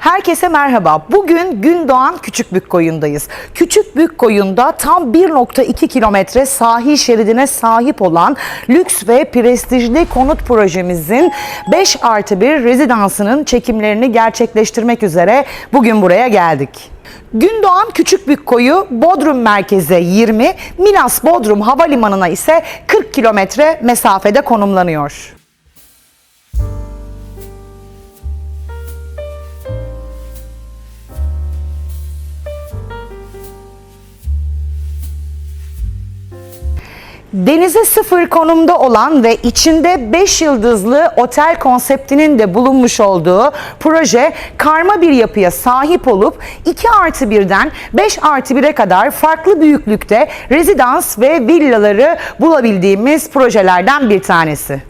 Herkese merhaba. Bugün Gündoğan Küçükbük Koyun'dayız. Küçükbük Koyun'da tam 1.2 kilometre sahil şeridine sahip olan lüks ve prestijli konut projemizin 5 artı 1 rezidansının çekimlerini gerçekleştirmek üzere bugün buraya geldik. Gündoğan Küçükbük Koyu Bodrum merkeze 20, Milas Bodrum Havalimanı'na ise 40 kilometre mesafede konumlanıyor. Denize sıfır konumda olan ve içinde 5 yıldızlı otel konseptinin de bulunmuş olduğu proje karma bir yapıya sahip olup 2 artı 1'den 5 artı 1'e kadar farklı büyüklükte rezidans ve villaları bulabildiğimiz projelerden bir tanesi.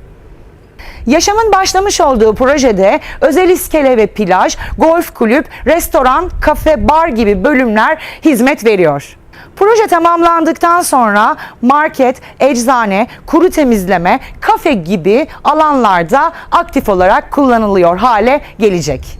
Yaşamın başlamış olduğu projede özel iskele ve plaj, golf kulüp, restoran, kafe, bar gibi bölümler hizmet veriyor. Proje tamamlandıktan sonra market, eczane, kuru temizleme, kafe gibi alanlarda aktif olarak kullanılıyor hale gelecek.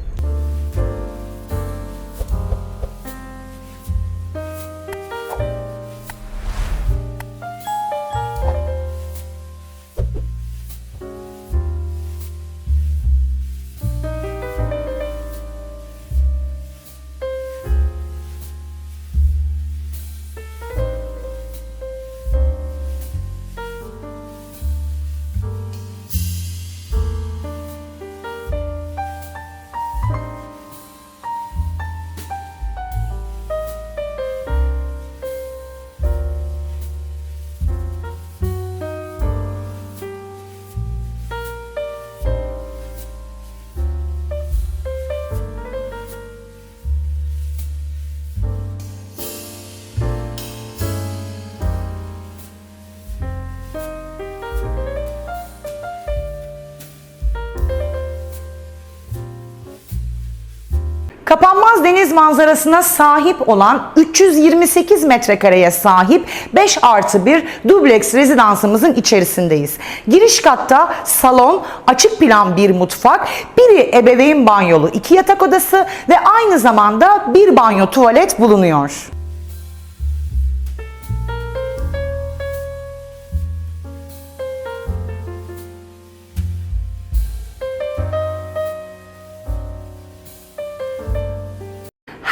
Kapanmaz deniz manzarasına sahip olan 328 metrekareye sahip 5 artı 1 dubleks rezidansımızın içerisindeyiz. Giriş katta salon, açık plan bir mutfak, biri ebeveyn banyolu, iki yatak odası ve aynı zamanda bir banyo tuvalet bulunuyor.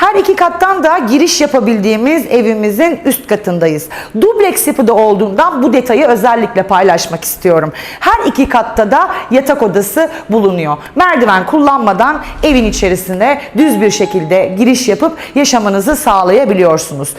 Her iki kattan da giriş yapabildiğimiz evimizin üst katındayız. Dubleks yapıda olduğundan bu detayı özellikle paylaşmak istiyorum. Her iki katta da yatak odası bulunuyor. Merdiven kullanmadan evin içerisine düz bir şekilde giriş yapıp yaşamınızı sağlayabiliyorsunuz.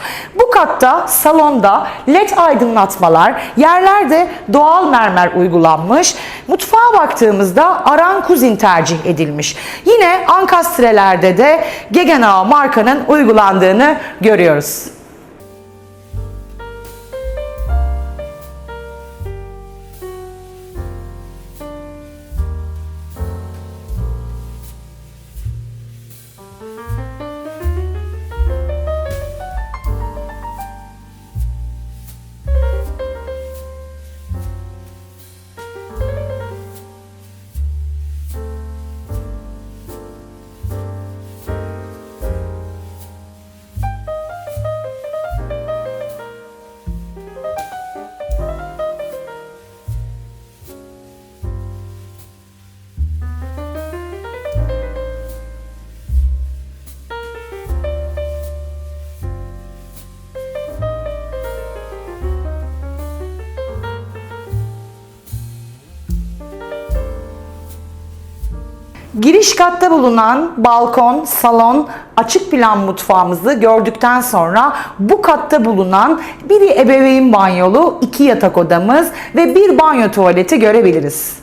Bu katta salonda led aydınlatmalar, yerlerde doğal mermer uygulanmış. Mutfağa baktığımızda Aran Kuzin tercih edilmiş. Yine ankastrelerde de Gegenau markanın uygulandığını görüyoruz. Giriş katta bulunan balkon, salon, açık plan mutfağımızı gördükten sonra bu katta bulunan biri ebeveyn banyolu, iki yatak odamız ve bir banyo tuvaleti görebiliriz.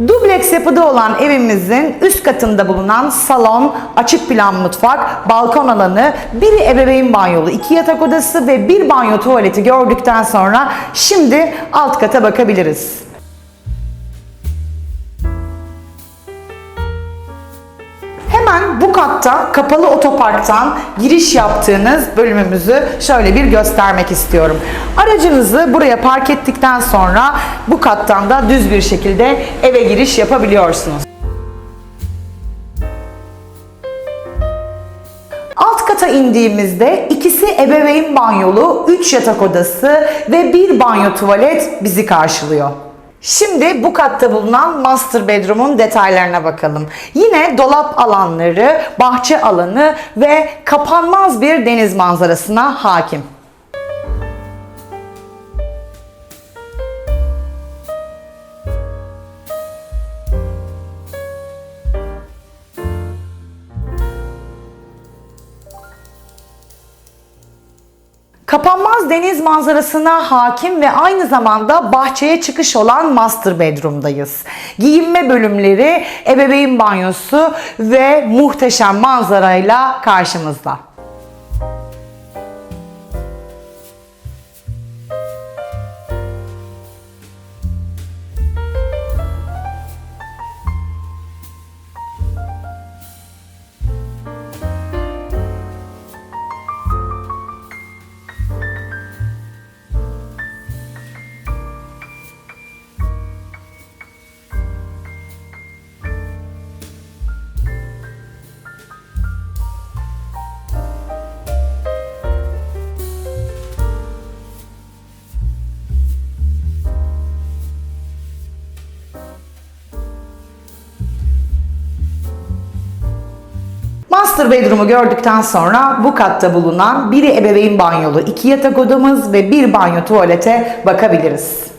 Dubleks yapıda olan evimizin üst katında bulunan salon, açık plan mutfak, balkon alanı, bir ebeveyn banyolu, iki yatak odası ve bir banyo tuvaleti gördükten sonra şimdi alt kata bakabiliriz. Katta kapalı otoparktan giriş yaptığınız bölümümüzü şöyle bir göstermek istiyorum. Aracınızı buraya park ettikten sonra bu kattan da düz bir şekilde eve giriş yapabiliyorsunuz. Alt kata indiğimizde ikisi ebeveyn banyolu, 3 yatak odası ve bir banyo tuvalet bizi karşılıyor. Şimdi bu katta bulunan master bedroom'un detaylarına bakalım. Yine dolap alanları, bahçe alanı ve kapanmaz bir deniz manzarasına hakim. Kapanmaz deniz manzarasına hakim ve aynı zamanda bahçeye çıkış olan master bedroom'dayız. Giyinme bölümleri, ebeveyn banyosu ve muhteşem manzarayla karşımızda. Master bedroom'u gördükten sonra bu katta bulunan biri ebeveyn banyolu, iki yatak odamız ve bir banyo tuvalete bakabiliriz.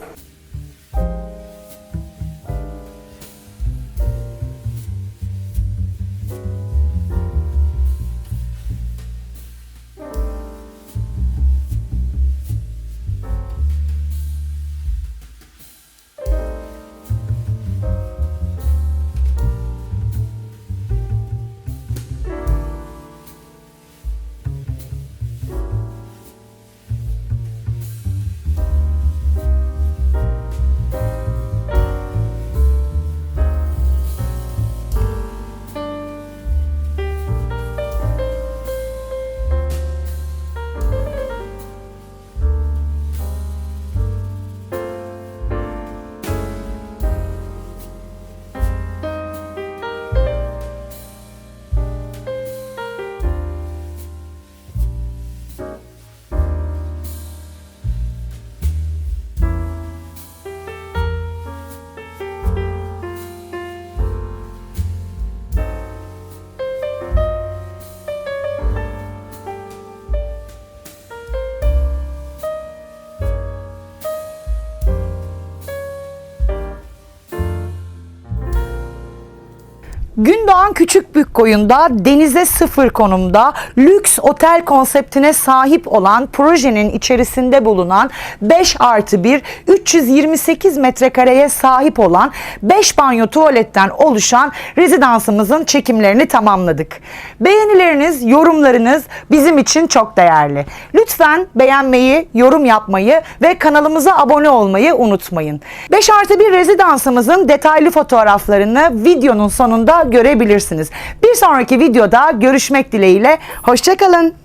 Gündoğan Küçükbük koyunda denize sıfır konumda lüks otel konseptine sahip olan projenin içerisinde bulunan 5 artı 1 328 metrekareye sahip olan 5 banyo tuvaletten oluşan rezidansımızın çekimlerini tamamladık. Beğenileriniz, yorumlarınız bizim için çok değerli. Lütfen beğenmeyi, yorum yapmayı ve kanalımıza abone olmayı unutmayın. 5 artı 1 rezidansımızın detaylı fotoğraflarını videonun sonunda görebilirsiniz. Bir sonraki videoda görüşmek dileğiyle. Hoşçakalın.